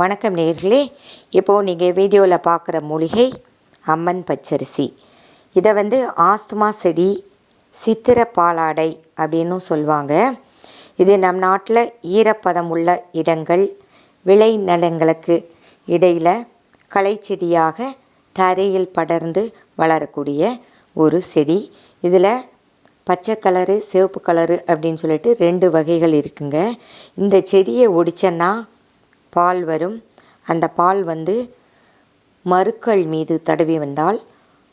வணக்கம் நேர்களே. இப்போது நீங்கள் வீடியோவில் பார்க்குற மூலிகை அம்மன் பச்சரிசி. இதை வந்து ஆஸ்துமா செடி சித்திர பாலாடை அப்படின்னும் சொல்லுவாங்க இது நம் நாட்டில் ஈரப்பதம் உள்ள இடங்கள் விளை நிலங்களுக்கு இடையில் களை செடியாக தரையில் படர்ந்து வளரக்கூடிய ஒரு செடி. இதில் பச்சை கலரு சிவப்பு கலரு அப்படின்னு சொல்லிட்டு ரெண்டு வகைகள் இருக்குங்க. இந்த செடியை ஒடிச்சன்னா பால் வரும். அந்த பால் வந்து மருக்கள் மீது தடவி வந்தால்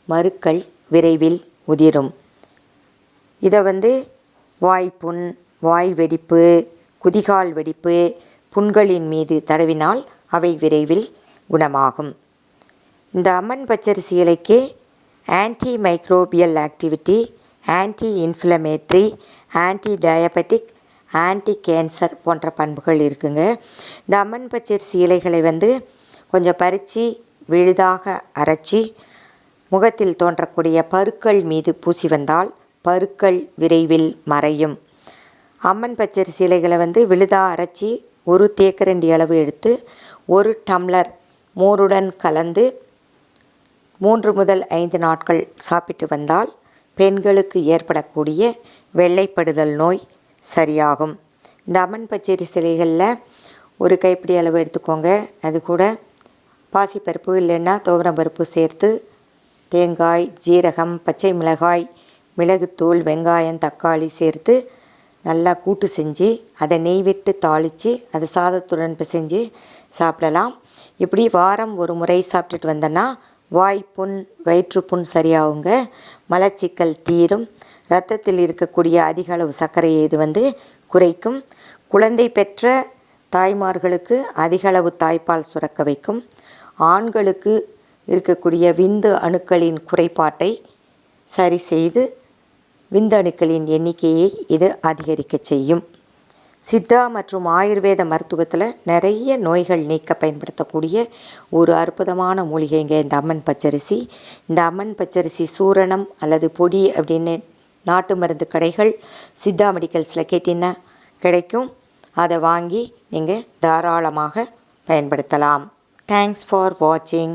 மருக்கள் விரைவில் உதிரும். இதை வந்து வாய்ப்புண் வாய் வெடிப்பு குதிகால் வெடிப்பு புண்களின் மீது தடவினால் அவை விரைவில் குணமாகும். இந்த அம்மன் பச்சரிசி இலைக்கு anti microbial activity anti inflammatory anti diabetic anti cancer போன்ற பண்புகள் இருக்குங்க. இந்த அம்மன் பச்சரிசி இலைகளை வந்து கொஞ்சம் பறித்து விழுதாக அரைச்சி முகத்தில் தோன்றக்கூடிய பருக்கள் மீது பூசி வந்தால் பருக்கள் விரைவில் மறையும். அம்மன் பச்சரிசி இலைகளை வந்து விழுதாக அரைச்சி ஒரு தேக்கரண்டி அளவு எடுத்து ஒரு டம்ளர் மோருடன் கலந்து மூன்று முதல் ஐந்து நாட்கள் சாப்பிட்டு வந்தால் பெண்களுக்கு ஏற்படக்கூடிய வெள்ளைப்படுதல் நோய் சரியாகும். இந்த அம்மன் பச்சரி சிலைகளில் ஒரு கைப்பிடி அளவு எடுத்துக்கோங்க. அது கூட பாசிப்பருப்பு இல்லைன்னா துவரம்பருப்பு சேர்த்து தேங்காய் ஜீரகம் பச்சை மிளகாய் மிளகுத்தூள் வெங்காயம் தக்காளி சேர்த்து நல்லா கூட்டு செஞ்சு அதை நெய் விட்டு தாளித்து அதை சாதத்துடன் பிசைஞ்சு சாப்பிடலாம். இப்படி வாரம் ஒரு முறை சாப்பிட்டுட்டு வந்தோன்னா வாய்ப்புண் வயிற்றுப்புண் சரியாகுங்க. மலச்சிக்கல் தீரும். ரத்தத்தில் இருக்கக்கூடிய அதிக அளவு சர்க்கரையை இது வந்து குறைக்கும். குழந்தை பெற்ற தாய்மார்களுக்கு அதிக அளவு தாய்ப்பால் சுரக்க வைக்கும். ஆண்களுக்கு இருக்கக்கூடிய விந்து அணுக்களின் குறைபாட்டை சரி செய்து விந்து அணுக்களின் எண்ணிக்கையை இது அதிகரிக்க செய்யும். சித்தா மற்றும் ஆயுர்வேத மருத்துவத்தில் நிறைய நோய்கள் நீக்க பயன்படுத்தக்கூடிய ஒரு அற்புதமான மூலிகைங்க இந்த அம்மன் பச்சரிசி. இந்த அம்மன் பச்சரிசி சூரணம் அல்லது பொடி அப்படின்னு நாட்டு மருந்து கடைகள் சித்தா மெடிக்கல்ஸில் கேட்டிங்கன்னா கிடைக்கும். அதை வாங்கி நீங்கள் தாராளமாக பயன்படுத்தலாம். தேங்க்ஸ் ஃபார் வாட்சிங்